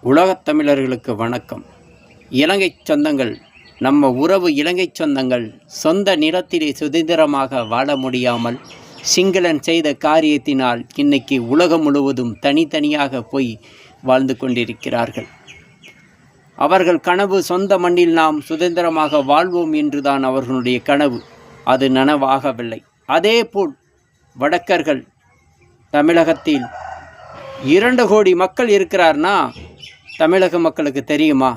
உலகத் தமிழர்களுக்கு வணக்கம். இலங்கை சொந்தங்கள் நம்ம உறவு இலங்கை சொந்தங்கள் சொந்த நிலத்திலே சுதந்திரமாக வாழ முடியாமல் சிங்களன் செய்த காரியத்தினால் இன்னைக்கு உலகம் முழுவதும் தனித்தனியாக போய் வாழ்ந்து கொண்டிருக்கிறார்கள். அவர்கள் கனவு சொந்த மண்ணில் நாம் சுதந்திரமாக வாழ்வோம் என்றுதான் அவர்களுடைய கனவு. அது நனவாகவில்லை. அதேபோல் வடக்கர்கள் தமிழகத்தில் இரண்டு கோடி மக்கள் இருக்கிறார்னா தமிழக மக்களுக்கு தெரியுமா?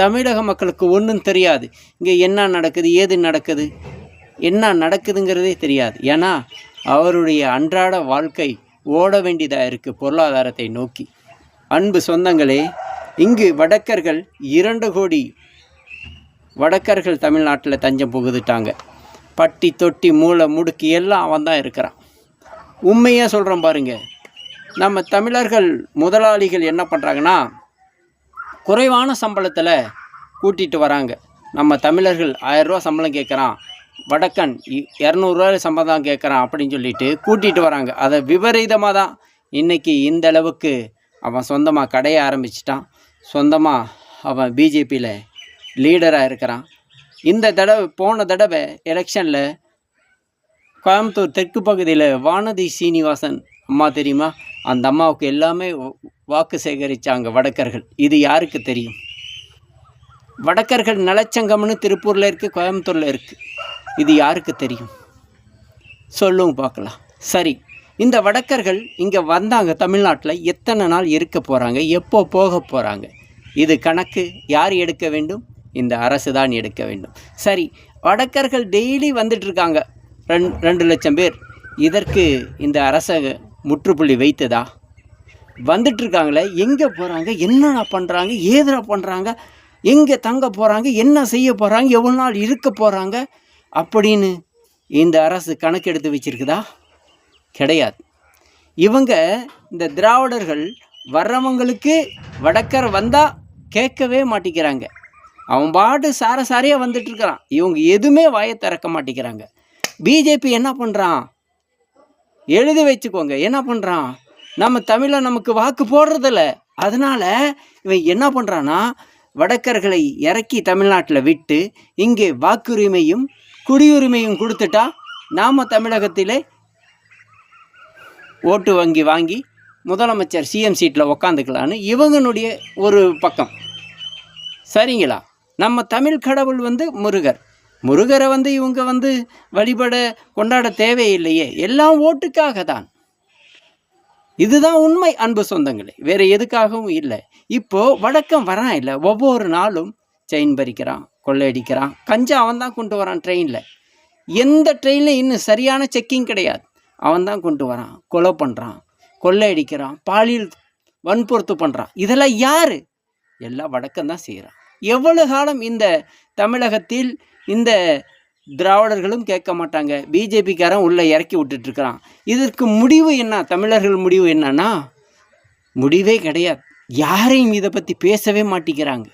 தமிழக மக்களுக்கு ஒன்றும் தெரியாது. இங்கே என்ன நடக்குது ஏது நடக்குது? என்ன நடக்குதுங்கிறதே தெரியாது. ஏன்னா அவருடைய அன்றாட வாழ்க்கை ஓட வேண்டியதாக இருக்குது பொருளாதாரத்தை நோக்கி. அன்பு சொந்தங்களே இங்கு வடக்கர்கள் இரண்டு கோடி வடக்கர்கள் தமிழ்நாட்டில் தஞ்சம் புகுதுட்டாங்க பட்டி தொட்டி மூளை முடுக்கி எல்லாம் அவன் தான் இருக்கிறான். உண்மையாக சொல்கிறோம் பாருங்கள் நம்ம தமிழர்கள் முதலாளிகள் என்ன பண்ணுறாங்கன்னா குறைவான சம்பளத்தில் கூட்டிகிட்டு வராங்க. நம்ம தமிழர்கள் ஆயரூவா சம்பளம் கேட்குறான். வடக்கன் இ- இரநூறுவா சம்பளம் தான் கேட்குறான் அப்படின்னு சொல்லிட்டு கூட்டிகிட்டு வராங்க. அதை விபரீதமாக தான் இன்றைக்கி இந்த அளவுக்கு அவன் சொந்தமாக கடையை ஆரம்பிச்சிட்டான். சொந்தமாக அவன் பிஜேபியில் லீடராக இருக்கிறான். இந்த தடவை போன தடவை எலெக்ஷனில் கோயம்புத்தூர் தெற்கு பகுதியில் வானதி சீனிவாசன் அம்மா தெரியுமா? அந்த அம்மாவுக்கு எல்லாமே வாக்கு சேகரித்தாங்க வடக்கர்கள். இது யாருக்கு தெரியும்? வடக்கர்கள் நலச்சங்கம்னு திருப்பூரில் இருக்குது கோயம்புத்தூரில் இருக்குது இது யாருக்கு தெரியும்? சொல்லுங்க பார்க்கலாம். சரி இந்த வடக்கர்கள் இங்கே வந்தாங்க தமிழ்நாட்டில் எத்தனை நாள் இருக்க போகிறாங்க எப்போ போக போகிறாங்க இது கணக்கு யார் எடுக்க வேண்டும்? இந்த அரசு தான் எடுக்க வேண்டும். சரி வடக்கர்கள் டெய்லி வந்துட்டுருக்காங்க ரெண் ரெண்டு லட்சம் பேர். இதற்கு இந்த அரச முற்றுப்புள்ளி வைத்ததா? வந்துட்டு இருக்காங்களே எங்கே போகிறாங்க என்னென்ன பண்ணுறாங்க ஏதுடா பண்ணுறாங்க எங்கே தங்க போகிறாங்க என்ன செய்ய போகிறாங்க எவ்வளோ நாள் இருக்க போகிறாங்க அப்படின்னு இந்த அரசு கணக்கெடுத்து வச்சிருக்குதா? கிடையாது. இவங்க இந்த திராவிடர்கள் வர்றவங்களுக்கு வடக்கரை வந்தால் கேட்கவே மாட்டேங்கிறாங்க. அவன் பாட்டு சார சாரையாக வந்துட்டுருக்கிறான். இவங்க எதுவுமே வாயை திறக்க மாட்டேங்கிறாங்க. பிஜேபி என்ன பண்ணுறான் எழுதி வச்சுக்கோங்க. என்ன பண்ணுறான் நம்ம தமிழை நமக்கு வாக்கு போடுறதில்ல. அதனால் இவன் என்ன பண்ணுறான்னா வடக்கர்களை இறக்கி தமிழ்நாட்டில் விட்டு இங்கே வாக்குரிமையும் குடியுரிமையும் கொடுத்துட்டா நாம் தமிழகத்திலே ஓட்டு வங்கி வாங்கி முதலமைச்சர் சிஎம் சீட்டில் உக்காந்துக்கலான்னு இவங்களுடைய ஒரு பக்கம். சரிங்களா? நம்ம தமிழ் கடவுள் வந்து முருகர். முருகரை வந்து இவங்க வந்து வழிபட கொண்டாட தேவையில்லையே. எல்லாம் ஓட்டுக்காக தான். இதுதான் உண்மை அன்பு சொந்தங்களே. வேற எதுக்காகவும் இல்லை. இப்போ வடக்கம் வரான் இல்லை. ஒவ்வொரு நாளும் செயின் பறிக்கிறான் கொள்ளையடிக்கிறான். கஞ்சா அவன் தான் கொண்டு வரான் ட்ரெயினில் எந்த ட்ரெயினில் இன்னும் சரியான செக்கிங் கிடையாது. அவன் தான் கொண்டு வரான். கொலை பண்ணுறான் கொள்ளையடிக்கிறான் பாலியல் வன்பொறுத்து பண்ணுறான் இதெல்லாம் யார்? எல்லாம் வடக்கம் தான் செய்கிறான் எவ்வளவு காலம் இந்த தமிழகத்தில் இந்த திராவிடர்களும் கேட்க மாட்டாங்க. பிஜேபிக்காரன் உள்ளே இறக்கி விட்டுட்ருக்கிறான் இதற்கு முடிவு என்ன? தமிழர்கள் முடிவு என்னன்னா முடிவே கிடையாது. யாரையும் இதை பற்றி பேசவே மாட்டேங்கிறாங்க.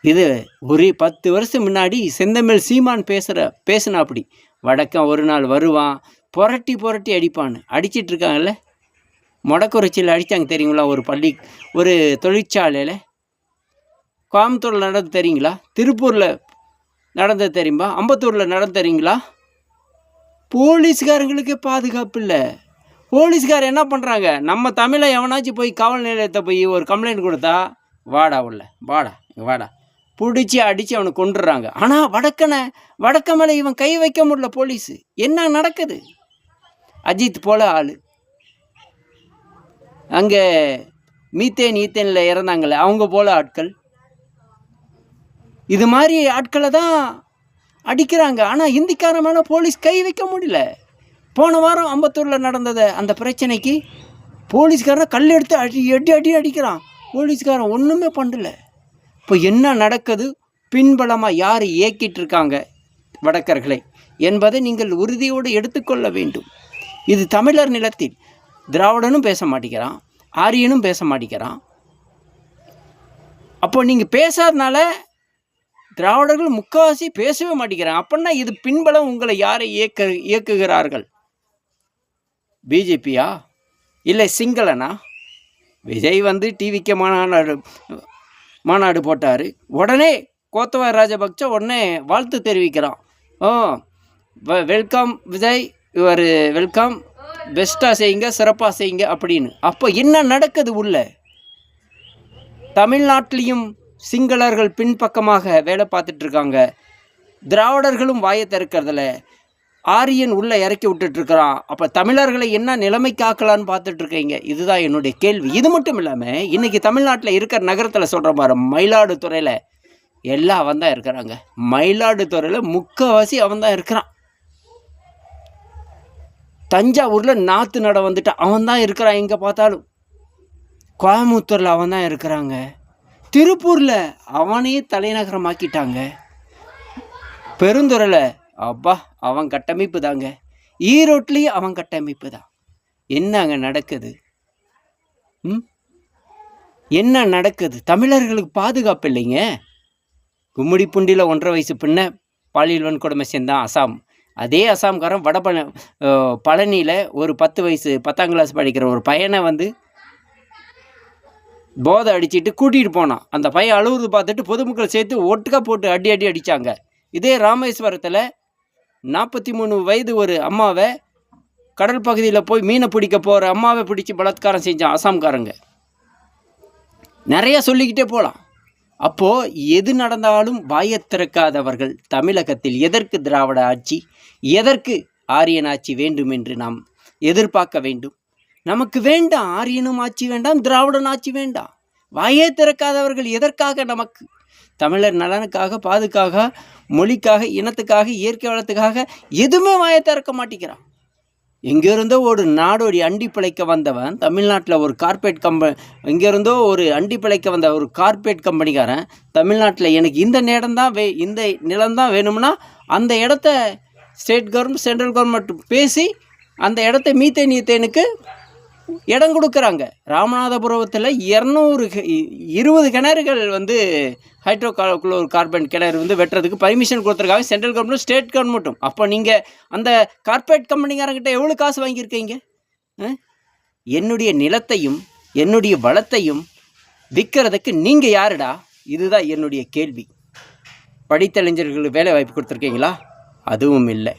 இது ஒரு பத்து வருஷம் முன்னாடி செந்தமிழ் சீமான் பேசுகிற பேசுனா அப்படி வடக்கம் ஒரு நாள் வருவான் புரட்டி புரட்டி அடிப்பான்னு. அடிச்சிட்டு இருக்காங்கல்ல அடித்தாங்க தெரியுங்களா? ஒரு பள்ளி ஒரு தொழிற்சாலையில். கோயம்புத்தூரில் நடந்து தெரியுங்களா? திருப்பூரில் நடந்தது தெரியுமா? அம்பத்தூரில் நடந்து தெரியுங்களா? போலீஸ்காரங்களுக்கு பாதுகாப்பு இல்லை. போலீஸ்கார் என்ன பண்ணுறாங்க நம்ம தமிழை எவனாச்சும் போய் காவல் நிலையத்தை போய் ஒரு கம்ப்ளைண்ட் கொடுத்தா வாடா உள்ள வாடா வாடா. பிடிச்சி அடித்து அவனை கொண்டுடுறாங்க ஆனால் வடக்கனை வடக்க மேலே இவன் கை வைக்க முடியல போலீஸு. என்ன நடக்குது? அஜித் போல ஆள். அங்கே மீத்தேன் ஈத்தேனில் இறந்தாங்களே அவங்க போல ஆட்கள். இது மாதிரி ஆட்களை தான் அடிக்கிறாங்க. ஆனால் இந்திக்காரன் மேலே போலீஸ் கை வைக்க முடியல. போன வாரம் அம்பத்தூரில் நடந்ததை அந்த பிரச்சனைக்கு போலீஸ்காரன் கல் எடுத்து அடி அடி அடி அடிக்கிறான். போலீஸ்காரன் ஒன்றுமே பண்ணல. இப்போ என்ன நடக்குது? பின்பலமாக யார் இயக்கிட்டு இருக்காங்க வடக்கர்களை என்பதை நீங்கள் உறுதியோடு எடுத்துக்கொள்ள வேண்டும். இது தமிழர் நிலத்தில் திராவிடனும் பேச மாட்டேங்கிறான் ஆரியனும் பேச மாட்டேங்கிறான். அப்போ நீங்கள் பேசாதனால திராவிடர்கள் முக்காவாசி பேசவே மாட்டேங்கிறாங்க. அப்படின்னா இது பின்பலம் உங்களை யாரை இயக்க இயக்குகிறார்கள்? பிஜேபியா? இல்லை சிங்களனா? விஜய் வந்து டிவிக்கு மாநாடு மாநாடு போட்டார். உடனே கோத்தபய ராஜபக்ச உடனே வாழ்த்து தெரிவிக்கிறான். ஓ வெ- வெல்கம் விஜய் இவர் வெல்கம். பெஸ்ட்டாக செய்யுங்க சிறப்பாக செய்யுங்க அப்படின்னு. அப்போ என்ன நடக்குது உள்ள? தமிழ்நாட்டிலையும் சிங்களர்கள் பின்பக்கமாக வேலை பார்த்துட்டு இருக்காங்க திராவிடர்களும் வாயை திறக்கறதில்ல. ஆரியன் உள்ளே இறக்கி விட்டுட்டுருக்கிறான் அப்போ தமிழர்களை என்ன நிலைமைக்கு ஆக்கலான்னு பார்த்துட்ருக்கீங்க? இதுதான் என்னுடைய கேள்வி. இது மட்டும் இல்லாமல் இன்றைக்கி தமிழ்நாட்டில் இருக்கிற நகரத்தில் சொல்கிற பாரு மயிலாடுதுறையில் எல்லாம் அவன் தான் இருக்கிறாங்க. மயிலாடுதுறையில் முக்கால்வாசி அவன் தான் இருக்கிறான். தஞ்சாவூரில் நாற்று நட வந்துட்டு அவன் தான் இருக்கிறான். எங்கே பார்த்தாலும். கோயம்புத்தூரில் அவன் தான் இருக்கிறாங்க. திருப்பூரில் அவனையே தலைநகரமாக்கிட்டாங்க. பெருந்துறையில் அப்பா அவன் கட்டமைப்பு தாங்க ஈரோட்லேயும் அவன் கட்டமைப்பு தான் என்னங்க நடக்குது? ம்? என்ன நடக்குது? தமிழர்களுக்கு பாதுகாப்பு இல்லைங்க? கும்மிடிப்பூண்டியில் ஒன்றரை வயசு பின்ன பாலியல் வன்கொடுமை சேர்ந்தான் அசாம். அதே அசாம்காரன் வட பழ பழனியில் ஒரு பத்து வயசு பத்தாம் கிளாஸ் படிக்கிற ஒரு பையனை வந்து போதை அடிச்சிட்டு கூட்டிகிட்டு போனான். அந்த பையன் அழுவுறது பார்த்துட்டு பொதுமக்கள் சேர்த்து ஒட்டுக்கா போட்டு அடி அடி அடித்தாங்க இதே ராமேஸ்வரத்தில் நாற்பத்தி மூணு வயது ஒரு அம்மாவை கடல் பகுதியில் போய் மீனை பிடிக்க போகிற அம்மாவை பிடிச்சி பலாத்காரம் செஞ்சான் அசாம்காரங்க. நிறையா சொல்லிக்கிட்டே போகலாம் அப்போது எது நடந்தாலும் பாயத்திறக்காதவர்கள் தமிழகத்தில் எதற்கு திராவிட ஆட்சி எதற்கு ஆரியன் ஆட்சி வேண்டும் என்று நாம் எதிர்பார்க்க வேண்டும். நமக்கு வேண்டாம் ஆரியனும் ஆட்சி வேண்டாம் திராவிடன் ஆட்சி வேண்டாம். வாயே திறக்காதவர்கள் எதற்காக நமக்கு? தமிழர் நலனுக்காக பாதுக்காக மொழிக்காக இனத்துக்காக இயற்கை வளத்துக்காக எதுவுமே வாயை திறக்க மாட்டேங்கிறான். எங்கேருந்தோ ஒரு நாடோடி அண்டி பிழைக்க வந்தவன் தமிழ்நாட்டில் ஒரு கார்பரேட் கம்ப எங்கேருந்தோ ஒரு அண்டி பிழைக்க வந்த ஒரு கார்பரேட் கம்பெனிக்காரன் தமிழ்நாட்டில் எனக்கு இந்த நேரம் தான் வே இந்த நிலம்தான் வேணும்னா அந்த இடத்த ஸ்டேட் கவர்மெண்ட் சென்ட்ரல் கவர்மெண்ட் பேசி அந்த இடத்த மீத்தேன் ஈத்தேனுக்கு இடம் கொடுக்குறாங்க. ராமநாதபுரத்தில் இரநூறு இருபது கிணறுகள் வந்து ஹைட்ரோ குளோர் கார்பன் கிணறு வந்து வெட்டுறதுக்கு பர்மிஷன் கொடுத்துருக்காங்க. சென்ட்ரல் கவர்மெண்ட் ஸ்டேட் கவர்மெண்ட்டும் அப்போ நீங்கள் அந்த கார்ப்பரேட் கம்பெனிக்காரங்கிட்ட எவ்வளோ காசு வாங்கியிருக்கீங்க? ஆ? என்னுடைய நிலத்தையும் என்னுடைய வளத்தையும் விற்கிறதுக்கு நீங்கள் யாருடா? இதுதான் என்னுடைய கேள்வி. படித்தளைஞர்களுக்கு வேலை வாய்ப்பு கொடுத்துருக்கீங்களா? அதுவும் இல்லை.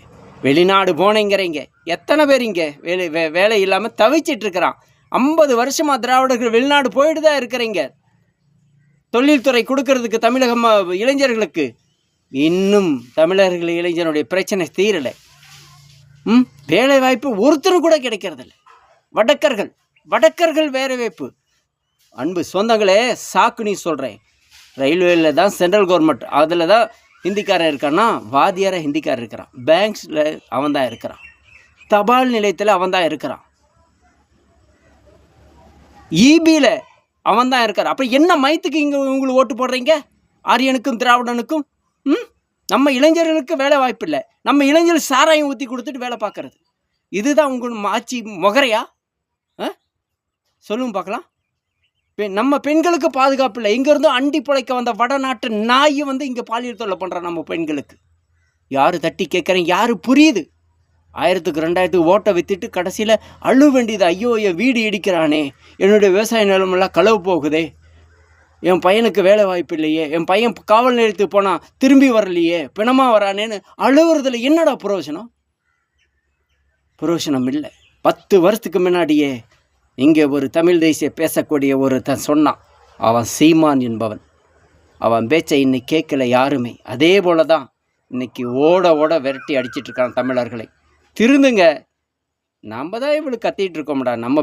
வெளிநாடு போனேங்கிறீங்க. எத்தனை பேர் இங்கே? வேலை வே வேலை இல்லாமல் தவிச்சிட்டு இருக்கிறான் ஐம்பது வருஷமாக திராவிடர்கள் வெளிநாடு போயிட்டு தான் இருக்கிறீங்க தொழில்துறை கொடுக்கறதுக்கு தமிழக இளைஞர்களுக்கு. இன்னும் தமிழர்கள் இளைஞனுடைய பிரச்சனை தீரலை. ம்? வேலை வாய்ப்பு ஒருத்தரும் கூட கிடைக்கிறதில்ல. வடக்கர்கள் வடக்கர்கள் வேலை வாய்ப்பு அன்பு சொந்தங்களே சாக்கு நீ சொல்கிறேன் ரயில்வேல தான் சென்ட்ரல் கவர்மெண்ட். அதில் தான் ஹிந்திக்காரன் இருக்கான்னா வாத்தியார ஹிந்திக்காரர் இருக்கிறான். பேங்க்ஸில் அவன் தான் இருக்கிறான். தபால் நிலையத்தில் அவன் தான் இருக்கிறான். ஈபியில் அவன் தான் இருக்கார். அப்போ என்ன மயத்துக்கு இங்கே உங்களுக்கு ஓட்டு போடுறீங்க? ஆரியனுக்கும் திராவிடனுக்கும்? ம்? நம்ம இளைஞர்களுக்கு வேலை வாய்ப்பு இல்லை. நம்ம இளைஞர் சாராயம் ஊற்றி கொடுத்துட்டு வேலை பார்க்கறது. இதுதான் உங்கள் ஆட்சி முகரையா? ஆ? சொல்லுங்க பார்க்கலாம். நம்ம பெண்களுக்கு பாதுகாப்பு இல்லை. இங்கேருந்து அண்டி பிழைக்க வந்த வடநாட்டு நாய் வந்து இங்கே பாலியல் தொல்லை பண்ணுறான் நம்ம பெண்களுக்கு. யார் தட்டி கேட்குறேன்? யார் புரியுது? ஆயிரத்துக்கு ரெண்டாயிரத்துக்கு ஓட்டை விற்றுட்டு கடைசியில் அழு வேண்டியது ஐயோ என் வீடு இடிக்கிறானே. என்னுடைய விவசாய நிலமெல்லாம் களவு போகுதே. என் பையனுக்கு வேலை வாய்ப்பு இல்லையே. என் பையன் காவல் நிலையத்துக்கு போனால் திரும்பி வரலையே. பிணமாக வரானேன்னு அழுவுறதுல என்னடா புரோஜனம்? புரோஜனம் இல்லை. பத்து வருஷத்துக்கு முன்னாடியே இங்கே ஒரு தமிழ் தேசிய பேசக்கூடிய ஒருத்தன் சொன்னான். அவன் சீமான் என்பவன். அவன் பேச்சை இன்னைக்கு கேட்கல யாருமே. அதே போல தான் இன்னைக்கு ஓட ஓட விரட்டி அடிச்சிட்டு இருக்கான் தமிழர்களை. திருந்துங்க. நம்ம தான் இவ்வளோ கத்திகிட்டு இருக்கோம்டா. நம்ம